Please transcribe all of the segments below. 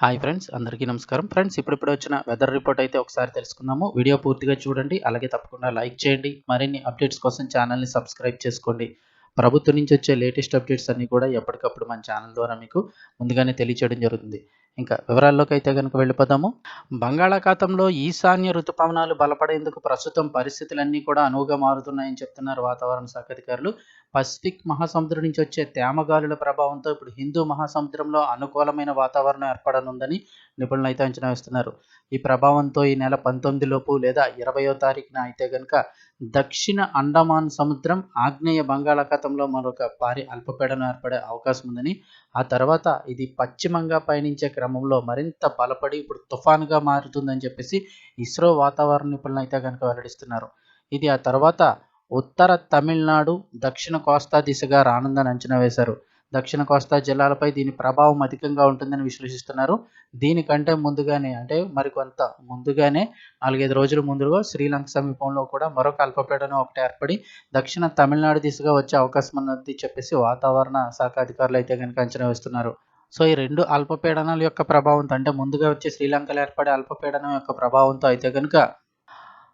Hi friends అందరికీ నమస్కారం. Friends ఇప్పుడిప్పుడు వచ్చిన వెదర్ రిపోర్ట్ అయితే ఒకసారి తెలుసుకుందాము. వీడియో పూర్తిగా చూడండి అలాగే తప్పకుండా లైక్ చేయండి. మరిన్ని అప్డేట్స్ కోసం ఛానల్ని సబ్స్క్రైబ్ చేసుకోండి. ప్రభుత్వం నుంచి వచ్చే లేటెస్ట్ అప్డేట్స్ అన్నీ కూడా ఎప్పటికప్పుడు మన ఛానల్ ద్వారా మీకు ముందుగానే తెలియచేయడం జరుగుతుంది. ఇంకా వివరాల్లోకి అయితే కనుక వెళ్ళిపోదాము. బంగాళాఖాతంలో ఈశాన్య ఋతుపవనాలు బలపడేందుకు ప్రస్తుతం పరిస్థితులన్నీ కూడా అనువుగా మారుతున్నాయని చెప్తున్నారు వాతావరణ శాఖ అధికారులు. పసిఫిక్ మహాసముద్రం నుంచి వచ్చే తేమగాలుల ప్రభావంతో ఇప్పుడు హిందూ మహాసముద్రంలో అనుకూలమైన వాతావరణం ఏర్పడనుందని నిపుణులు అయితే అంచనా వేస్తున్నారు. ఈ ప్రభావంతో ఈ నెల పంతొమ్మిది లోపు లేదా ఇరవయో తారీఖున అయితే కనుక దక్షిణ అండమాన్ సముద్రం ఆగ్నేయ బంగాళాఖాతంలో మరొక భారీ అల్పపీడనం ఏర్పడే అవకాశం ఉందని ఆ తర్వాత ఇది పశ్చిమంగా పయనించే క్రమంలో మరింత బలపడి ఇప్పుడు తుఫాన్గా మారుతుందని చెప్పేసి ఇస్రో వాతావరణ నిపుణులు అయితే కనుక వెల్లడిస్తున్నారు. ఇది ఆ తర్వాత ఉత్తర తమిళనాడు దక్షిణ కోస్తా దిశగా రానుందని అంచనా వేశారు. దక్షిణ కోస్తా జిల్లాలపై దీని ప్రభావం అధికంగా ఉంటుందని విశ్లేషిస్తున్నారు. దీనికంటే ముందుగానే అంటే మరికొంత ముందుగానే నాలుగైదు రోజుల ముందుగా శ్రీలంక సమీపంలో కూడా మరొక అల్పపీడనం ఒకటి ఏర్పడి దక్షిణ తమిళనాడు దిశగా వచ్చే అవకాశం ఉన్నది చెప్పేసి వాతావరణ శాఖ అధికారులు అయితే కనుక అంచనా వేస్తున్నారు. సో ఈ రెండు అల్పపీడనాల యొక్క ప్రభావంతో అంటే ముందుగా వచ్చే శ్రీలంకలో ఏర్పడే అల్పపీడనం యొక్క ప్రభావంతో అయితే కనుక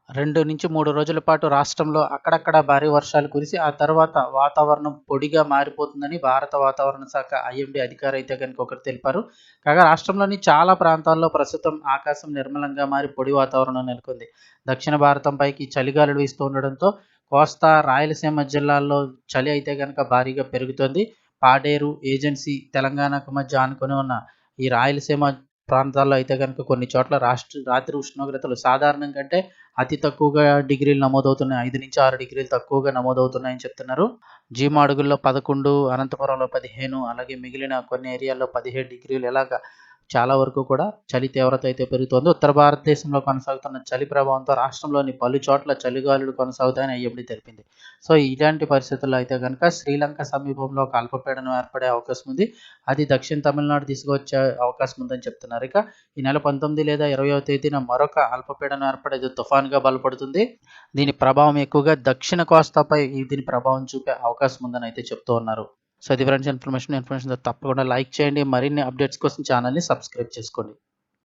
రెండు నుంచి మూడు రోజుల పాటు రాష్ట్రంలో అక్కడక్కడ భారీ వర్షాలు కురిసి ఆ తర్వాత వాతావరణం పొడిగా మారిపోతుందని భారత వాతావరణ శాఖ ఐఎండీ అధికారి అయితే కనుక ఒకరు తెలిపారు. కాగా రాష్ట్రంలోని చాలా ప్రాంతాల్లో ప్రస్తుతం ఆకాశం నిర్మలంగా మారి పొడి వాతావరణం నెలకొంది. దక్షిణ భారతంపైకి చలిగాలులు వీస్తూ ఉండడంతో కోస్తా రాయలసీమ జిల్లాల్లో చలి అయితే కనుక భారీగా పెరుగుతుంది. పాడేరు ఏజెన్సీ తెలంగాణకు మధ్య ఆనుకొని ఉన్న ఈ రాయలసీమ ప్రాంతాల్లో అయితే కనుక కొన్ని చోట్ల రాష్ట్ర రాత్రి ఉష్ణోగ్రతలు సాధారణం కంటే అతి తక్కువగా డిగ్రీలు నమోదవుతున్నాయి. ఐదు నుంచి ఆరు డిగ్రీలు తక్కువగా నమోదవుతున్నాయని చెప్తున్నారు. జీమాడుగుల్లో పదకొండు అనంతపురంలో పదిహేను అలాగే మిగిలిన కొన్ని ఏరియాల్లో పదిహేడు డిగ్రీలు ఇలాగా చాలా వరకు కూడా చలి తీవ్రత అయితే పెరుగుతోంది. ఉత్తర భారతదేశంలో కొనసాగుతున్న చలి ప్రభావంతో రాష్ట్రంలోని పలు చోట్ల చలిగాలులు కొనసాగుతాయని ఐఎండీ తెలిపింది. సో ఇలాంటి పరిస్థితుల్లో అయితే కనుక శ్రీలంక సమీపంలో ఒక అల్పపీడనం ఏర్పడే అవకాశం ఉంది. అది దక్షిణ తమిళనాడు తీసుకొచ్చే అవకాశం ఉందని చెప్తున్నారు. ఇక ఈ నెల పంతొమ్మిది లేదా ఇరవయో తేదీన మరొక అల్పపీడనం ఏర్పడేది తుఫాన్గా బలపడుతుంది. దీని ప్రభావం ఎక్కువగా దక్షిణ కోస్తాపై దీని ప్రభావం చూపే అవకాశం ఉందని అయితే చెప్తూ ఉన్నారు. సో ఇది ఫ్రెండ్స్ ఇన్ఫర్మేషన్ ఇన్ఫర్మేషన్ తప్పకుండా లైక్ చేయండి. మరిన్ని అప్డేట్స్ కోసం ఛానల్ని సబ్స్క్రైబ్ చేసుకోండి.